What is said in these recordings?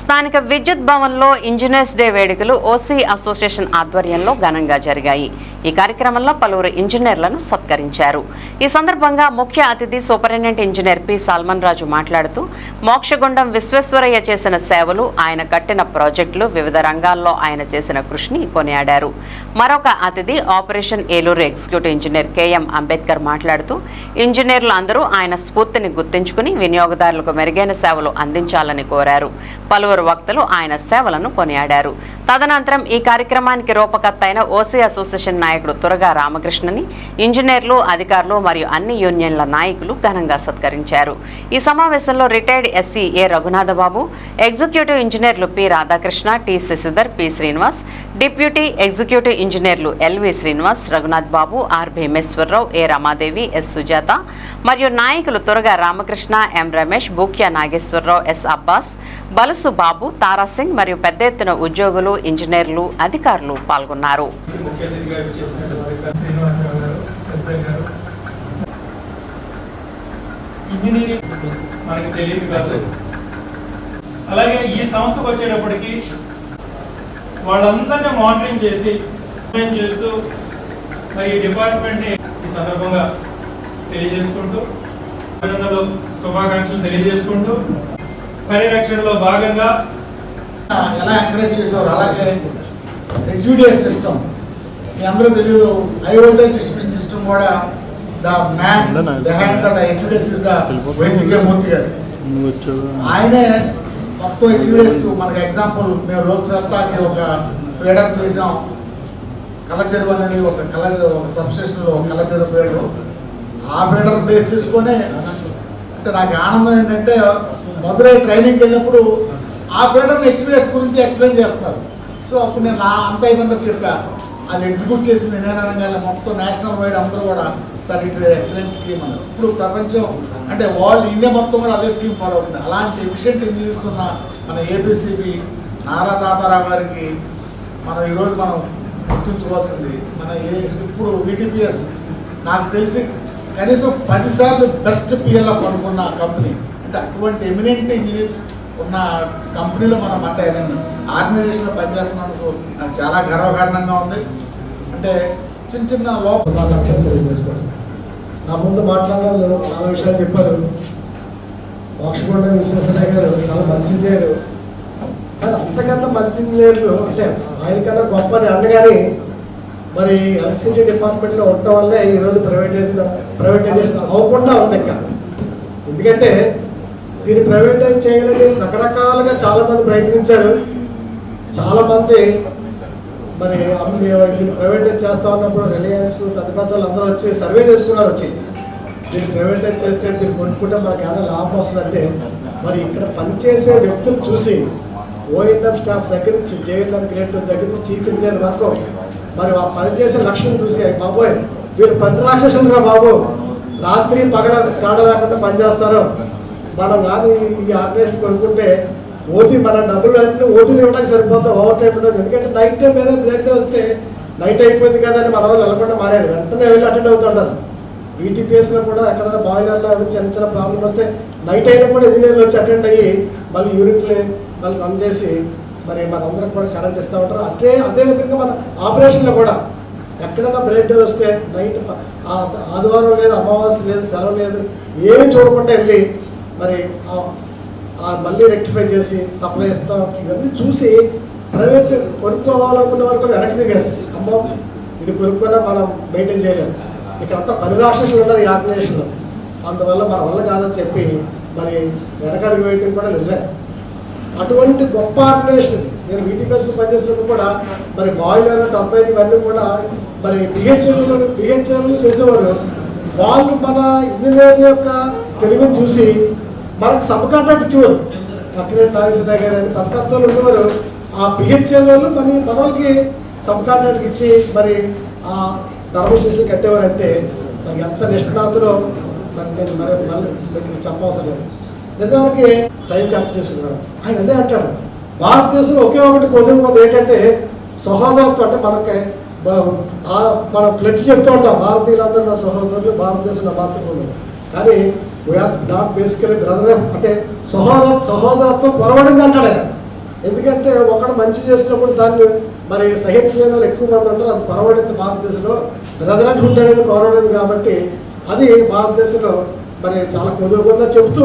స్థానిక విద్యుత్ భవన్లో ఇంజనీర్స్ డే వేడుకలు ఓసీ అసోసియేషన్ ఆధ్వర్యంలో ఘనంగా జరిగాయి. ఈ కార్యక్రమంలో పలువురు ఇంజనీర్లను సత్కరించారు. ఈ సందర్భంగా ముఖ్య అతిథి superintendent engineer P. Salman Raju మాట్లాడుతూ మోక్షగుండం విశ్వేశ్వరయ్య చేసిన సేవలు ఆయన కట్టిన ప్రాజెక్టులు వివిధ రంగాల్లో ఆయన చేసిన కృషిని కొనియాడారు. మరొక అతిథి operation Eluru executive engineer KM Ambedkar మాట్లాడుతూ ఇంజనీర్లు అందరూ ఆయన స్ఫూర్తిని గుర్తించుకుని వినియోగదారులకు మెరుగైన సేవలు అందించాలని కోరారు. పలువురు వక్తలు ఆయన సేవలను కొనియాడారు. తదనంతరం ఈ కార్యక్రమానికి రూపకర్త అయిన ఓసీ అసోసియేషన్ నాయకుడు తురగా రామకృష్ణని ఇంజనీర్లు అధికారులు మరియు అన్ని యూనియన్ల నాయకులు ఘనంగా సత్కరించారు. ఈ సమావేశంలో retired SE A Raghunathababu executive ఇంజనీర్లు P Radhakrishna T Sasidhar P Srinivas deputy executive ఇంజనీర్లు LV Srinivas Raghunath Babu R Bhimeswararao A Ramadevi S Sujatha మరియు నాయకులు తురగా రామకృష్ణ ఎం రమేష్ బూక్యా నాగేశ్వరరావు ఎస్ అబ్బాస్ బలుసు బాబు తారాసింగ్ మరియు పెద్ద ఎత్తున ఉద్యోగులు ఇంజనీర్లు అధికారులు పాల్గొన్నారు. ఇంజనీరింగ్ మనకు తెలియదు కాదు అలాగే ఈ సంస్థకు వచ్చేటప్పటికి వాళ్ళందరినీ మానిటరింగ్ చేసి చేస్తూ మరి ఈ డిపార్ట్మెంట్ని ఈ సందర్భంగా తెలియజేసుకుంటూ అభినందనలు శుభాకాంక్షలు తెలియజేసుకుంటూ పరిరక్షణలో భాగంగా ఎలా ఎంకరేజ్ చేసేవారు అలాగే హెచ్విడిఎస్ సిస్టమ్ మీ అందరూ తెలియదు హై వోల్టేజ్ డిస్ట్రిబ్యూషన్ సిస్టమ్ కూడా the man behind that HVDS is the Vaidya Murthy garu. ఆయనే మొత్తం హెచ్విడిఎస్ మనకి ఎగ్జాంపుల్ మేము లోక్సత్తాకి ఒక ఫీడర్ చేసాం కలచెరువు అనేది ఒక కల ఒక సబ్స్టేషన్లో ఒక కలచెరువు ఫీడర్. ఆ ఫీడర్ బేస్ చేసుకొని అంటే నాకు ఆనందం ఏంటంటే మధురై ట్రైనింగ్కి వెళ్ళినప్పుడు ఆ ఫీడర్ని ఎక్స్పీరియన్స్ గురించి ఎక్స్ప్లెయిన్ చేస్తారు. సో అప్పుడు నేను నా అంత అయిపోయిందో చెప్పా. అది ఎగ్జిక్యూట్ చేసింది నేను అనగానే మొత్తం నేషనల్ వైడ్ అందరూ కూడా సార్ ఇట్స్ ఎక్సలెంట్ స్కీమ్ అని ఇప్పుడు ప్రపంచం అంటే వరల్డ్ ఇండియా మొత్తం కూడా అదే స్కీమ్ ఫాలో అవుతుంది. అలాంటి ఎఫిషియెంట్ ఇంజనీర్స్ ఉన్న మన ఏపీసీబీ నారా తాతారావు గారికి మనం ఈరోజు మనం గుర్తుంచుకోవాల్సింది మన ఏ ఇప్పుడు వీటీపీఎస్ నాకు తెలిసి కనీసం పదిసార్లు బెస్ట్ పిఎల్ఎఫ్ అనుకున్న కంపెనీ అంటే అటువంటి ఎమినెంట్ ఇంజనీర్స్ ఉన్న కంపెనీలో మనం అంటే ఆర్గనైజేషన్లో పనిచేస్తున్నందుకు నాకు చాలా గర్వకారణంగా ఉంది. అంటే చిన్న చిన్న లోపల తెలియజేసుకోండి. నా ముందు మాట్లాడిన వాళ్ళు చాలా విషయాలు చెప్పారు. మోక్షకొండ విశ్వేశ్వరయ్య గారు చాలా మంచి లేరు కానీ అంతకన్నా మంచి లేరు అంటే ఆయనకన్నా గొప్ప అని అనగానే మరి ఎలక్ట్రిసిటీ డిపార్ట్మెంట్లో ఉండటం వల్లే ఈరోజు ప్రైవేటైజేషన్ ప్రైవేటైజేషన్ అవ్వకుండా ఉంది ఇంకా. ఎందుకంటే దీన్ని ప్రైవేటైజ్ చేయాలని రకరకాలుగా చాలామంది ప్రయత్నించారు. చాలామంది మరి అమ్మ దీన్ని ప్రైవేటైజ్ చేస్తా ఉన్నప్పుడు రిలయన్స్ పెద్ద పెద్ద వాళ్ళు అందరూ వచ్చి సర్వే చేసుకున్నారు వచ్చి. దీన్ని ప్రైవేటైజ్ చేస్తే దీన్ని కొనుక్కుంటే మనకి ఏమైనా లాభం వస్తుందంటే మరి ఇక్కడ పనిచేసే వ్యక్తులు చూసి ఓఎన్ఎం స్టాఫ్ దగ్గర నుంచి జేఎన్ఎం క్రియేటివ్ దగ్గర నుంచి చీఫ్ ఇంజనీర్ వరకు మరి ఆ పనిచేసే లక్ష్యం చూసి బాబోయ్ వీరు పని రాక్షసులురా బాబు. రాత్రి పగల తేడా లేకుండా పనిచేస్తారు మనం కానీ ఈ ఆపరేషన్ కొనుక్కుంటే ఓటీ మన డబ్బులు అంటే ఓటీలు ఇవ్వడానికి సరిపోతాం ఓవర్ టైం ఉండదు. ఎందుకంటే నైట్ టైం ఏదైనా బ్రేక్ వస్తే నైట్ అయిపోయింది కదా అని మన వాళ్ళు వెళ్ళకుండా మారారు. వెంటనే వెళ్ళి అటెండ్ అవుతుంటారు ఈటీపీఎస్లో కూడా ఎక్కడైనా బాయిలర్లో అవి చిన్న చిన్న ప్రాబ్లం వస్తే నైట్ అయినా కూడా ఇంజనీర్లు వచ్చి అటెండ్ అయ్యి మళ్ళీ యూనిట్లు మళ్ళీ రన్ చేసి మరి మనందరికి కూడా కరెంట్ ఇస్తూ ఉంటారు. అట్లే అదేవిధంగా మన ఆపరేషన్లో కూడా ఎక్కడైనా బ్రేక్ డౌన్ వస్తే నైట్ ఆ ఆదివారం లేదు అమావాస్య లేదు సెలవు లేదు ఏమి చూడకుండా వెళ్ళి మరి ఆ- మళ్ళీ రెక్టిఫై చేసి సప్లై ఇస్తాం ఇవన్నీ చూసి ప్రైవేట్ కొనుక్కోవాలనుకున్న వారు కూడా వెనక్కి దిగారు. అమ్మో ఇది కొనుక్కున్నా మనం మెయింటైన్ చేయలేము ఇక్కడ అంతా పని రాక్షసులు ఉన్నారు ఈ ఆర్గనైజేషన్లో. అందువల్ల మన వల్ల కాదని చెప్పి మరి వెనకడుగు వేయటం కూడా నిజమే. అటువంటి గొప్ప ఆర్గనైజేషన్ నేను వీటిపీఎస్లో పనిచేసినప్పుడు కూడా మరి బాయిలర్ టర్బైన్ ఇవన్నీ కూడా మరి బిహెచ్ఎల్ బిహెచ్ఎల్ చేసేవారు. వాళ్ళు మన ఇంజనీర్ల యొక్క తెలుగుని చూసి మనకు సబ్ కాంట్రాక్ట్ ఇచ్చేవారు తప్పిరెడ్డి నాగేశ్వరరావు గారు అని పెద్ద పెద్ద ఉండేవారు ఆ పిహెచ్ఎల్ వాళ్ళు పని మన వాళ్ళకి సబ్ కాంట్రాక్ట్ ఇచ్చి మరి ఆ ధర్మశిష్యులు కట్టేవారంటే మరి ఎంత నిష్ణాతులో మరి నేను మరి మళ్ళీ మీకు చెప్పవసరం లేదు. నిజానికి టైం కరెక్ట్ చేసుకున్నారు. ఆయన అదే అంటాడు. భారతదేశంలో ఒకే ఒకటి కొద్దిగా కొంత ఏంటంటే సహోదరత్వం అంటే మనకి మనం ప్లెట్ చెప్తూ ఉంటాం. భారతీయులందరూ నా సహోదరులు భారతదేశం నా మాతృభూమి కానీ వీఆర్ నాట్ బేసికలీ బ్రదర్ అంటే సహోదర సహోదరత్వం కొరవడింది అంటాడు. ఆయన ఎందుకంటే ఒకడు మంచి చేసినప్పుడు దాన్ని మరి సహించలేని వాళ్ళు ఎక్కువ మంది ఉంటారు అది కొరవడింది భారతదేశంలో. బ్రదర్ హుడ్ అనేది కొరవడింది కాబట్టి అది భారతదేశంలో మరి చాలా కొద్దిగా చెబుతూ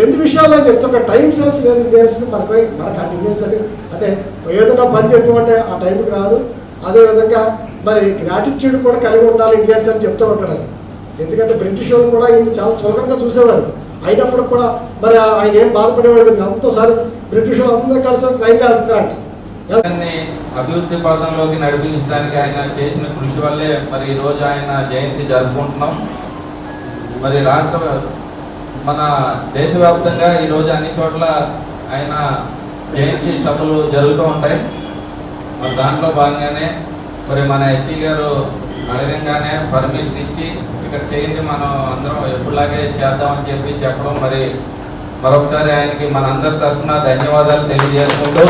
రెండు విషయాలు చెప్తూ ఒక టైం సెన్స్ లేదు ఇండియన్స్ మనపై మనకు అటెండెన్స్ అని అంటే ఏదైనా పని చెప్పమంటే ఆ టైంకి రాదు. అదేవిధంగా మరి గ్రాటిట్యూడ్ కూడా కలిగి ఉండాలి ఇండియన్స్ అని చెప్తూ ఉంటాడు. ఎందుకంటే బ్రిటిష్ వాళ్ళు కూడా ఈయన చాలా చులకనగా చూసేవారు. అయినప్పుడు కూడా మరి ఆయన ఏం బాధపడేవాడు కదా. అంతోసారి బ్రిటిష్ వాళ్ళు అందరూ కలిసి ట్రైన్ అభివృద్ధి పథంలోకి నడిపించడానికి ఆయన చేసిన కృషి వల్లే మరి ఈ రోజు ఆయన జయంతి జరుపుకుంటున్నాం. మరి రాష్ట్ర మన దేశవ్యాప్తంగా ఈ రోజు అన్ని చోట్ల ఆయన జయంతి సభలు జరుగుతూ ఉంటాయి. మరి దాంట్లో భాగంగానే మరి మన ఎస్సీ గారు అదేవిధంగానే పర్మిషన్ ఇచ్చి ఇక్కడ చేయండి మనం అందరం ఎప్పుడులాగే చేద్దామని చెప్పి చెప్పడం మరి మరొకసారి ఆయనకి మనందరి తరఫున ధన్యవాదాలు తెలియజేసుకుంటూ